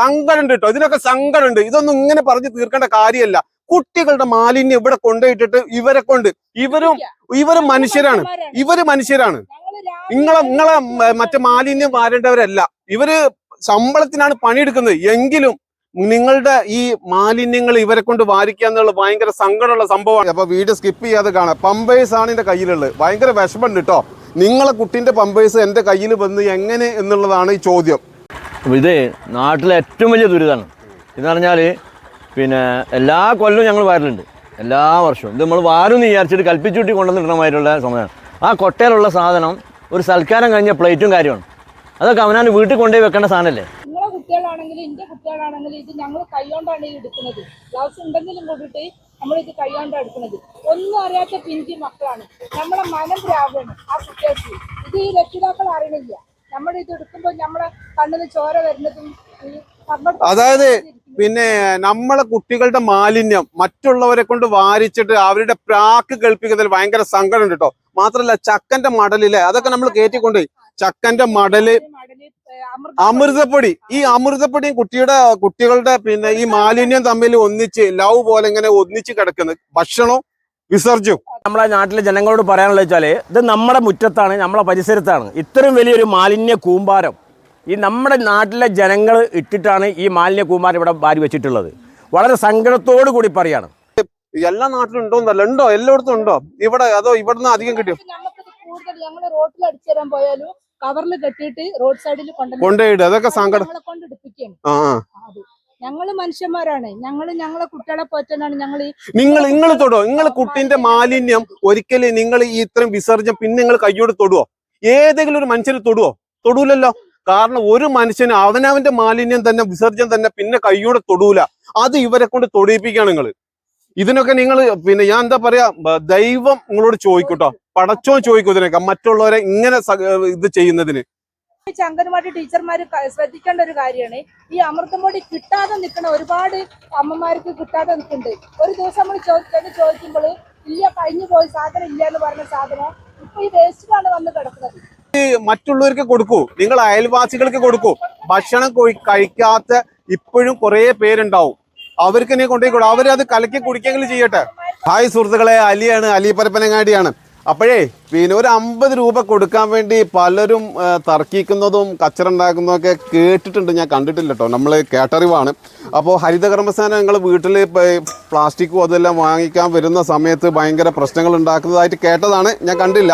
സങ്കടമുണ്ട് കേട്ടോ ഇതിനൊക്കെ സങ്കടമുണ്ട്. ഇതൊന്നും ഇങ്ങനെ പറഞ്ഞു തീർക്കേണ്ട കാര്യമല്ല. കുട്ടികളുടെ മാലിന്യം ഇവിടെ കൊണ്ടുപോയിട്ടിട്ട് ഇവരെ കൊണ്ട് ഇവരും ഇവരും മനുഷ്യരാണ്. ഇവർ മനുഷ്യരാണ്. നിങ്ങളെ നിങ്ങളെ മറ്റേ മാലിന്യം വാരേണ്ടവരല്ല. ഇവർ ശമ്പളത്തിനാണ് പണിയെടുക്കുന്നത്. എങ്കിലും നിങ്ങളുടെ ഈ മാലിന്യങ്ങൾ ഇവരെ കൊണ്ട് വാരിക്കുക എന്നുള്ള ഭയങ്കര സങ്കടമുള്ള സംഭവമാണ്. അപ്പൊ വീഡിയോ സ്കിപ്പ് ചെയ്യാതെ കാണാം. പമ്പേഴ്സ് ആണ് എന്റെ കയ്യിലുള്ളത്. ഭയങ്കര വിഷമമുണ്ട് കേട്ടോ നിങ്ങളെ കുട്ടിന്റെ പമ്പേഴ്സ് എന്റെ കയ്യിൽ വന്ന് എങ്ങനെ എന്നുള്ളതാണ് ഈ ചോദ്യം. അപ്പോൾ ഇത് നാട്ടിലെ ഏറ്റവും വലിയ ദുരിതമാണ് എന്ന് പറഞ്ഞാൽ പിന്നെ എല്ലാ കൊല്ലവും ഞങ്ങൾ വാരലുണ്ട്. എല്ലാ വർഷവും. ഇത് നമ്മൾ വാരും എന്ന് വിചാരിച്ചിട്ട് കൽപ്പിച്ചുട്ടി കൊണ്ടുവന്നിടണമായിട്ടുള്ള സമയമാണ് ആ കൊട്ടയിലുള്ള സാധനം ഒരു സൽക്കാരം കഴിഞ്ഞ പ്ലേറ്റും കാര്യമാണ്. അതൊക്കെ അവനാണ് വീട്ടിൽ കൊണ്ടുപോയി വെക്കേണ്ട സാധനമല്ലേ? നിങ്ങളെ കുട്ടികളാണെങ്കിലും എന്റെ കുട്ടികളാണെങ്കിലും ഇത് ഞങ്ങൾ കൈകൊണ്ടാണ് ഈ എടുക്കുന്നത്. ഗ്ലൗസ് ഉണ്ടെങ്കിലും കൊണ്ടിട്ട് നമ്മൾ ഇത് കൈകൊണ്ടാണ് എടുക്കുന്നത്. ഒന്നും അറിയാത്ത പിഞ്ചി മക്കളാണ്. നമ്മളെ മനം പ്രാവാണ് ആ കുട്ടികൾക്ക്. ഇത് ഈ രക്ഷിതാക്കൾ അറിയണില്ല. നമ്മൾ ഇത് എടുക്കുമ്പോൾ നമ്മളെ കണ്ണിന് ചോര വരുന്നതും അതായത് പിന്നെ നമ്മളെ കുട്ടികളുടെ മാലിന്യം മറ്റുള്ളവരെ കൊണ്ട് വാരിച്ചിട്ട് അവരുടെ പ്രാക്ക് കേൾപ്പിക്കുന്നതിൽ ഭയങ്കര സങ്കടം ഉണ്ട് കേട്ടോ. മാത്രല്ല ചക്കന്റെ മടലില്ലേ അതൊക്കെ നമ്മൾ കേറ്റിക്കൊണ്ട് ചക്കന്റെ മടൽ മടൽ, അമൃതപ്പൊടി. ഈ അമൃതപ്പൊടിയും കുട്ടിയുടെ കുട്ടികളുടെ പിന്നെ ഈ മാലിന്യം തമ്മിൽ ഒന്നിച്ച് ലവ് പോലെ ഇങ്ങനെ ഒന്നിച്ച് കിടക്കുന്നത് ഭക്ഷണവും വിസർജ്യവും നമ്മളെ നാട്ടിലെ ജനങ്ങളോട് പറയാനുള്ളത് വെച്ചാൽ ഇത് നമ്മുടെ മുറ്റത്താണ് നമ്മളെ പരിസരത്താണ്. ഇത്രയും വലിയൊരു മാലിന്യ കൂമ്പാരം ഈ നമ്മുടെ നാട്ടിലെ ജനങ്ങൾ ഇട്ടിട്ടാണ് ഈ മാലിന്യ കൂമ്പാരം ഇവിടെ വാരി വെച്ചിട്ടുള്ളത്. വളരെ സങ്കടത്തോടു കൂടി പറയാണ്. എല്ലാ നാട്ടിലും ഉണ്ടോ എന്നല്ല ഉണ്ടോ? എല്ലായിടത്തും ഉണ്ടോ? ഇവിടെ അതോ ഇവിടുന്ന് അധികം കിട്ടും കൂടുതൽ ഞങ്ങൾ റോട്ടിൽ അടിച്ചു തരാൻ പോയാലും കവറിൽ കെട്ടിയിട്ട് റോഡ് സൈഡിൽ കൊണ്ടുവന്ന് കൊണ്ടുപോയിട്ട് അതൊക്കെ സങ്കടം. ഞങ്ങളെ ഞങ്ങൾ മനുഷ്യന്മാരാണ്. ഞങ്ങൾ ഞങ്ങളെ കുട്ടികളെ പോറ്റാനാണ് ഞങ്ങൾ നിങ്ങൾ നിങ്ങൾ തൊടോ. നിങ്ങൾ കുട്ടിന്റെ മാലിന്യം ഒരിക്കലും നിങ്ങൾ ഈ ഇത്രയും വിസർജ്യം പിന്നെ നിങ്ങൾ കയ്യോട് തൊടുവോ? ഏതെങ്കിലും ഒരു മനുഷ്യന് തൊടുവോ? തൊടൂലല്ലോ. കാരണം ഒരു മനുഷ്യന് അവനവന്റെ മാലിന്യം തന്നെ വിസർജ്യം തന്നെ പിന്നെ കയ്യോടെ തൊടൂല. അത് ഇവരെ കൊണ്ട് തൊടിയിപ്പിക്കുകയാണ് നിങ്ങൾ ഇതിനൊക്കെ നിങ്ങൾ പിന്നെ ഞാൻ എന്താ പറയാ ദൈവം നിങ്ങളോട് ചോദിക്കൂട്ടോ പടച്ചോ ചോദിക്കും ഇതിനൊക്കെ. മറ്റുള്ളവരെ ഇങ്ങനെ ഇത് ചെയ്യുന്നതിന്. അംഗൻവാടി ടീച്ചർമാർ ശ്രദ്ധിക്കേണ്ട ഒരു കാര്യമാണ്. ഈ അമൃതമൊടി കിട്ടാതെ നിൽക്കുന്ന ഒരുപാട് അമ്മമാർക്ക് കിട്ടാതെ നിൽക്കുന്നുണ്ട് ഒരു ദിവസം നമ്മൾ ചോദിച്ചത് ചോദിക്കുമ്പോൾ ഇല്ല കഴിഞ്ഞു പോയി സാധനം ഇല്ല എന്ന് പറഞ്ഞ സാധനം ഇപ്പൊ ഈ വേസ്റ്റിലാണ് വന്ന് കിടക്കുന്നത്. മറ്റുള്ളവർക്ക് കൊടുക്കൂ. നിങ്ങൾ അയൽവാസികൾക്ക് കൊടുക്കൂ. ഭക്ഷണം കഴിക്കാത്ത ഇപ്പോഴും കുറേ പേരുണ്ടാവും. അവർക്ക് നീ കൊണ്ടുപോയി കൊടുക്കും അവരത് കലക്കി കുടിക്കെങ്കിലും ചെയ്യട്ടെ. ഹായ് സുഹൃത്തുക്കളെ അലിയാണ് അലി പരപ്പനങ്ങാടിയാണ്. അപ്പോഴേ പിന്നെ ഒരു അമ്പത് രൂപ കൊടുക്കാൻ വേണ്ടി പലരും തർക്കിക്കുന്നതും കച്ചറ ഉണ്ടാക്കുന്നതൊക്കെ കേട്ടിട്ടുണ്ട്. ഞാൻ കണ്ടിട്ടില്ല കേട്ടോ നമ്മൾ കേട്ടറിവാണ്. അപ്പോൾ ഹരിതകർമ്മസേന ഞങ്ങൾ വീട്ടിൽ പ്ലാസ്റ്റിക്കും അതെല്ലാം വാങ്ങിക്കാൻ വരുന്ന സമയത്ത് ഭയങ്കര പ്രശ്നങ്ങൾ ഉണ്ടാക്കുന്നതായിട്ട് കേട്ടതാണ്. ഞാൻ കണ്ടില്ല.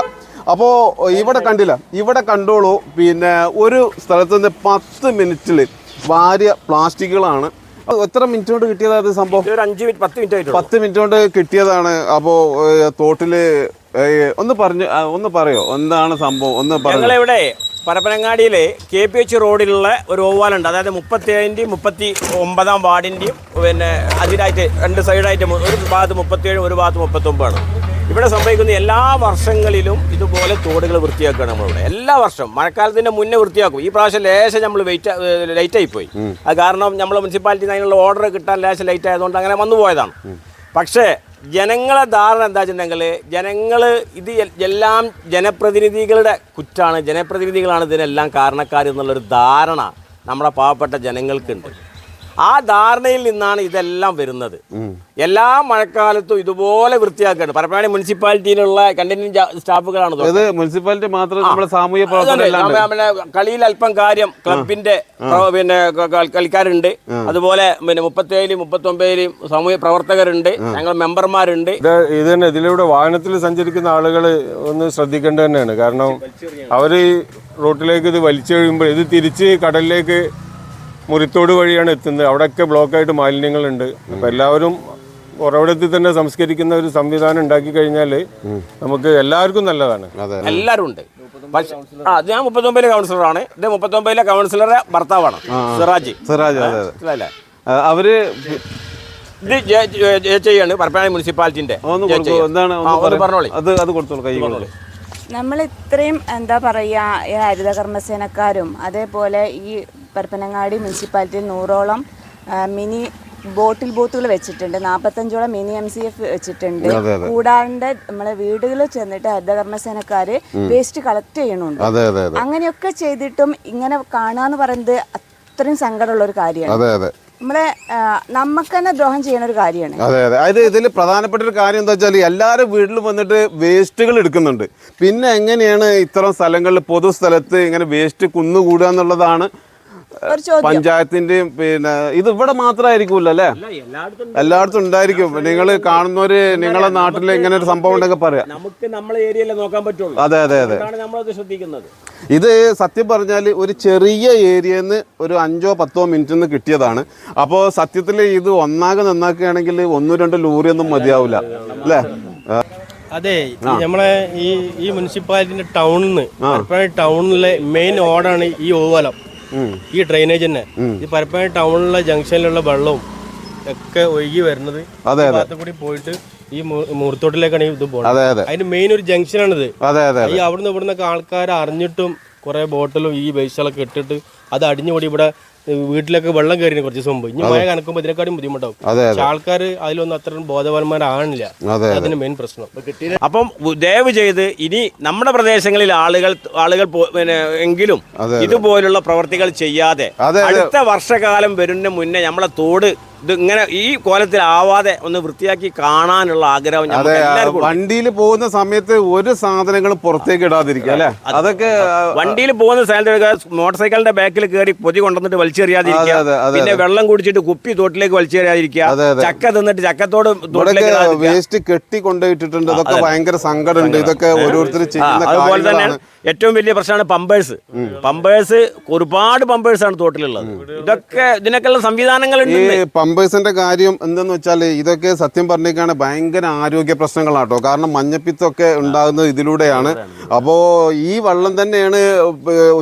അപ്പോൾ ഇവിടെ കണ്ടില്ല. ഇവിടെ കണ്ടോളൂ. പിന്നെ ഒരു സ്ഥലത്ത് നിന്ന് പത്ത് മിനിറ്റിൽ ഭാര്യ പ്ലാസ്റ്റിക്കുകളാണ്. എത്ര മിനിറ്റ് കൊണ്ട് കിട്ടിയതാണ് സംഭവം? ഒരു അഞ്ച് മിനിറ്റ് പത്ത് മിനിറ്റ് പത്ത് മിനിറ്റ് കൊണ്ട് കിട്ടിയതാണ് അപ്പോൾ തോട്ടിൽ ഏ, ഒന്ന് പറഞ്ഞു ഒന്ന് പറയോ? എന്താണ് സംഭവം? ഒന്ന് പറഞ്ഞു ഇവിടെ പരപ്പനങ്ങാടിയിലെ കെ പി എച്ച് റോഡിലുള്ള ഒരു ഓവാലുണ്ട്. അതായത് മുപ്പത്തി ഏഴിന്റെയും മുപ്പത്തി ഒമ്പതാം വാർഡിന്റെയും പിന്നെ അതിനായിട്ട് രണ്ട് സൈഡായിട്ട് ഒരു ഭാഗത്ത് മുപ്പത്തിയേഴ് ഒരു ഭാഗത്ത് മുപ്പത്തൊമ്പതാണ്. ഇവിടെ സംഭവിക്കുന്ന എല്ലാ വർഷങ്ങളിലും ഇതുപോലെ തോടുകൾ വൃത്തിയാക്കുകയാണ് നമ്മളിവിടെ. എല്ലാ വർഷവും. മഴക്കാലത്തിന്റെ മുന്നേ വൃത്തിയാക്കും. ഈ പ്രാവശ്യം ലേശം നമ്മൾ വെയിറ്റ് ലൈറ്റായി പോയി അത് കാരണം നമ്മൾ മുനിസിപ്പാലിറ്റിയിൽ നിന്ന് അതിനുള്ള ഓർഡർ കിട്ടാൻ ലേശം ലൈറ്റ് ആയതുകൊണ്ട് അങ്ങനെ വന്നു പോയതാണ്. പക്ഷേ ജനങ്ങളെ ധാരണ എന്താ വെച്ചിട്ടുണ്ടെങ്കിൽ ജനങ്ങൾ ഇത് എല്ലാം ജനപ്രതിനിധികളുടെ കുറ്റാണ്. ജനപ്രതിനിധികളാണ് ഇതിനെല്ലാം കാരണക്കാർ എന്നുള്ളൊരു ധാരണ നമ്മുടെ പാവപ്പെട്ട ജനങ്ങൾക്കുണ്ട്. ആ ധാരണയിൽ നിന്നാണ് ഇതെല്ലാം വരുന്നത്. എല്ലാ മഴക്കാലത്തും ഇതുപോലെ വൃത്തിയാക്കുകയാണ് പരപ്പനാടി മുനിസിപ്പാലിറ്റിയിലുള്ള കണ്ടിന്യൂ സ്റ്റാഫുകളാണ് ഇത്. മുനിസിപ്പാലിറ്റി മാത്രം നമ്മുടെ സാമൂഹ്യ പ്രവർത്തനം കളിയിൽ അല്പം കാര്യം ക്ലബിന്റെ പിന്നെ കളിക്കാരുണ്ട്. അതുപോലെ പിന്നെ മുപ്പത്തേഴിലും മുപ്പത്തൊമ്പതിലും സാമൂഹ്യ പ്രവർത്തകരുണ്ട്. ഞങ്ങൾ മെമ്പർമാരുണ്ട്. ഇത് ഇത് തന്നെ ഇതിലൂടെ വാഹനത്തിൽ സഞ്ചരിക്കുന്ന ആളുകൾ ഒന്ന് ശ്രദ്ധിക്കേണ്ടത് തന്നെയാണ്. കാരണം അവർ റോട്ടിലേക്ക് ഇത് വലിച്ചെഴിയുമ്പോൾ ഇത് തിരിച്ച് കടലിലേക്ക് മുറിത്തോട് വഴിയാണ് എത്തുന്നത്. അവിടെയൊക്കെ ബ്ലോക്കായിട്ട് മാലിന്യങ്ങളുണ്ട്. അപ്പം എല്ലാവരും ഉറവിടത്തിൽ തന്നെ സംസ്കരിക്കുന്ന ഒരു സംവിധാനം ഉണ്ടാക്കി കഴിഞ്ഞാൽ നമുക്ക് എല്ലാവർക്കും നല്ലതാണ്. എല്ലാവരും ഉണ്ട് പക്ഷെ ആ ഞാൻ മുപ്പത്തൊമ്പതിലെ കൗൺസിലറാണ്. ഇത് മുപ്പത്തൊമ്പതിലെ കൗൺസിലറെ ഭർത്താവാണ്. സിറാജ്. സിറാജ് അവർ ഇത് ജെ- ജെ- ജെ- ചെയ്യാണ് പരപ്പനാടി മുനിസിപ്പാലിറ്റിന്റെ. എന്താണ് പറഞ്ഞോളി. അത് അത് കൊടുത്തോളൂ കൈ കൊടുത്തോളൂ നമ്മൾ ഇത്രയും എന്താ പറയുക ഈ ഹരിതകർമ്മസേനക്കാരും അതേപോലെ ഈ പരപ്പനങ്ങാടി മുനിസിപ്പാലിറ്റിയിൽ നൂറോളം മിനി ബോട്ടിൽ ബൂത്തുകൾ വെച്ചിട്ടുണ്ട്. നാൽപ്പത്തഞ്ചോളം മിനി എം സി എഫ് വെച്ചിട്ടുണ്ട്. കൂടാണ്ട് നമ്മളെ വീടുകളിൽ ചെന്നിട്ട് ഹരിതകർമ്മസേനക്കാര് വേസ്റ്റ് കളക്ട് ചെയ്യണുണ്ട്. അങ്ങനെയൊക്കെ ചെയ്തിട്ടും ഇങ്ങനെ കാണാന്ന് പറയുന്നത് അത്രയും സങ്കടമുള്ള ഒരു കാര്യമാണ് നമ്മളെ നമുക്ക് തന്നെ ദ്രോഹം ചെയ്യുന്ന ഒരു കാര്യമാണ്. അതെ അതെ. അതായത് ഇതിൽ പ്രധാനപ്പെട്ട ഒരു കാര്യം എന്താ വെച്ചാൽ എല്ലാവരും വീട്ടിലും വന്നിട്ട് വേസ്റ്റുകൾ എടുക്കുന്നുണ്ട്. പിന്നെ എങ്ങനെയാണ് ഇത്തരം സ്ഥലങ്ങളിൽ പൊതു സ്ഥലത്ത് ഇങ്ങനെ വേസ്റ്റ് കുന്നുകൂടുക എന്നുള്ളതാണ് പഞ്ചായത്തിന്റെയും പിന്നെ ഇത് ഇവിടെ മാത്രമായിരിക്കുമല്ലോ അല്ലേ എല്ലായിടത്തും ഉണ്ടായിരിക്കും. നിങ്ങൾ കാണുന്നവര് നിങ്ങളെ നാട്ടിൽ ഇങ്ങനെ ഒരു സംഭവം ഉണ്ടൊക്കെ പറയാം. നമുക്ക് നമ്മളെ ഏരിയയിലെ നോക്കാൻ പറ്റുള്ളൂ. അതെ അതെ അതെ. നമ്മളത് ശ്രദ്ധിക്കുന്നത്. ഇത് സത്യം പറഞ്ഞാൽ ഒരു ചെറിയ ഏരിയയിൽ നിന്ന് ഒരു അഞ്ചോ പത്തോ മിനിറ്റ് നിന്ന് കിട്ടിയതാണ്. അപ്പോൾ സത്യത്തിൽ ഇത് ഒന്നാകെ നന്നാക്കുകയാണെങ്കിൽ ഒന്നും രണ്ടോ ലൂറിയൊന്നും മതിയാവില്ല അല്ലേ? അതെ നമ്മളെ ഈ ഈ മുനിസിപ്പാലിറ്റിന്റെ ടൗണിൽ നിന്ന് ടൗണിലെ മെയിൻ ഓടാണ് ഈ ഓവലം. ഈ ഡ്രെയിനേജ് തന്നെ. ഈ പരപ്പനാട് ടൗണിലുള്ള ജംഗ്ഷനിലുള്ള വെള്ളവും ഒക്കെ ഒഴുകി വരുന്നത് അതെ, കൂടി പോയിട്ട് ഈ മുറത്തോട്ടിലേക്കാണ് മൂർത്തോട്ടിലേക്കാണ് ഇത് പോകുന്നത് അതെ അതെ. അതിന് മെയിൻ ഒരു ജംഗ്ഷനാണിത്. ഈ അവിടുന്ന് ഇവിടുന്നൊക്കെ ആൾക്കാർ അറിഞ്ഞിട്ടും കുറെ ബോട്ടിലും ഈ വേസ്റ്റുകളൊക്കെ ഇട്ടിട്ട് അത് അടിഞ്ഞുകൂടി ഇവിടെ വീട്ടിലൊക്കെ വെള്ളം കയറിയ കുറച്ച് ദിവസം മുമ്പ്. ഇനി മഴ കണക്കുമ്പോൾ ഇതിനെക്കാട്ടും ബുദ്ധിമുട്ടാവും. അതെ, പക്ഷെ ആൾക്കാർ അതിലൊന്നും അത്ര ബോധവാന്മാരാണില്ല അതെ, അതിന് മെയിൻ പ്രശ്നം. അപ്പം ദയവ് ചെയ്ത് ഇനി നമ്മുടെ പ്രദേശങ്ങളിൽ ആളുകൾ ആളുകൾ പിന്നെ എങ്കിലും ഇതുപോലുള്ള പ്രവർത്തികൾ ചെയ്യാതെ. അടുത്ത വർഷകാലം വരുന്ന മുന്നേ നമ്മളെ തോട് ഇത് ഇങ്ങനെ ഈ കോലത്തിലാവാതെ ഒന്ന് വൃത്തിയാക്കി കാണാനുള്ള ആഗ്രഹം അതെ വണ്ടിയിൽ പോകുന്ന സമയത്ത് ഒരു സാധനങ്ങളും പുറത്തേക്ക് ഇടാതിരിക്കുക അല്ലെ? അതൊക്കെ വണ്ടിയിൽ പോകുന്ന സ്ഥലത്ത് മോട്ടോർ സൈക്കിളിന്റെ ബാക്കിൽ കയറി പൊതി കൊണ്ടുവന്നിട്ട് വലിച്ചെറിയാതിരിക്കുക. പിന്നെ വെള്ളം കുടിച്ചിട്ട് കുപ്പി തോട്ടിലേക്ക് വലിച്ചെറിയാതിരിക്കുക. ചക്ക തിന്നിട്ട് ചക്കത്തോട് വേസ്റ്റ് കെട്ടി കൊണ്ടുപോയിട്ടിട്ടുണ്ട്. അതൊക്കെ ഭയങ്കര സങ്കടമുണ്ട്. ഇതൊക്കെ ഓരോരുത്തർ ചെയ്യുന്ന അതുപോലെ തന്നെ തന്നെയാണ് ഏറ്റവും വലിയ പ്രശ്നമാണ് പമ്പേഴ്സ് പമ്പേഴ്സ് ഒരുപാട് പമ്പേഴ്സ് ആണ് തോട്ടിലുള്ളത്. ഇതൊക്കെ ഇതിനൊക്കെയുള്ള സംവിധാനങ്ങൾ ഈ പമ്പേഴ്സിന്റെ കാര്യം എന്തെന്ന് വെച്ചാൽ ഇതൊക്കെ സത്യം പറഞ്ഞേക്കാണ് ഭയങ്കര ആരോഗ്യ പ്രശ്നങ്ങളാട്ടോ. കാരണം മഞ്ഞപ്പിത്തൊക്കെ ഉണ്ടാകുന്നത് ഇതിലൂടെയാണ്. അപ്പോൾ ഈ വെള്ളം തന്നെയാണ്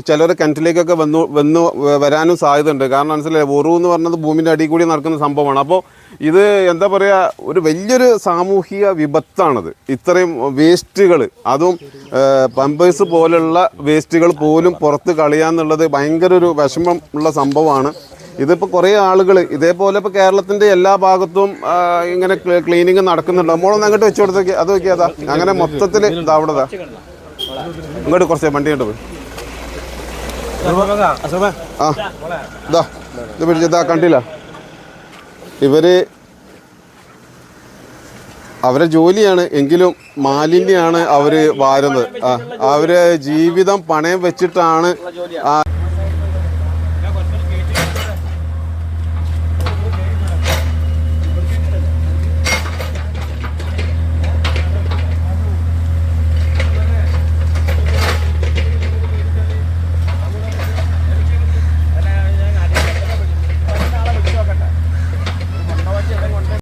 ചിലർ കിണറ്റിലേക്കൊക്കെ വന്നു വന്നു വരാനും സാധ്യതയുണ്ട്. കാരണം മനസ്സിലായി? ഒറു എന്ന് പറഞ്ഞത് ഭൂമിന്റെ അടിയിൽ കൂടി നടക്കുന്ന സംഭവമാണ്. അപ്പോൾ ഇത് എന്താ പറയുക ഒരു വലിയൊരു സാമൂഹിക വിപത്താണത്. ഇത്രയും വേസ്റ്റുകൾ അതും പമ്പേഴ്സ് പോലുള്ള വേസ്റ്റുകൾ പോലും പുറത്ത് കളയാന്നുള്ളത് ഭയങ്കര ഒരു വിഷമം ഉള്ള സംഭവമാണ്. ഇതിപ്പോൾ കുറേ ആളുകൾ ഇതേപോലെ ഇപ്പോൾ കേരളത്തിന്റെ എല്ലാ ഭാഗത്തും ഇങ്ങനെ ക്ലീനിങ് നടക്കുന്നുണ്ട്. നമ്മളൊന്ന് അങ്ങോട്ട് വെച്ച് കൊടുത്തേക്ക്. അത് നോക്കിയതാ അങ്ങനെ മൊത്തത്തിൽ ഇതാ അവിടെ ദാ. ഇങ്ങോട്ട് കുറച്ച് വണ്ടി കണ്ടു പോയി. ആ ഇതാ ഇത് പിടിച്ചതാ കണ്ടില്ല. ഇവർ അവരെ ജോലിയാണ് എങ്കിലും മാലിന്യമാണ് അവർ വാരുന്നത്. ആ അവർ ജീവിതം പണയം വെച്ചിട്ടാണ് ആ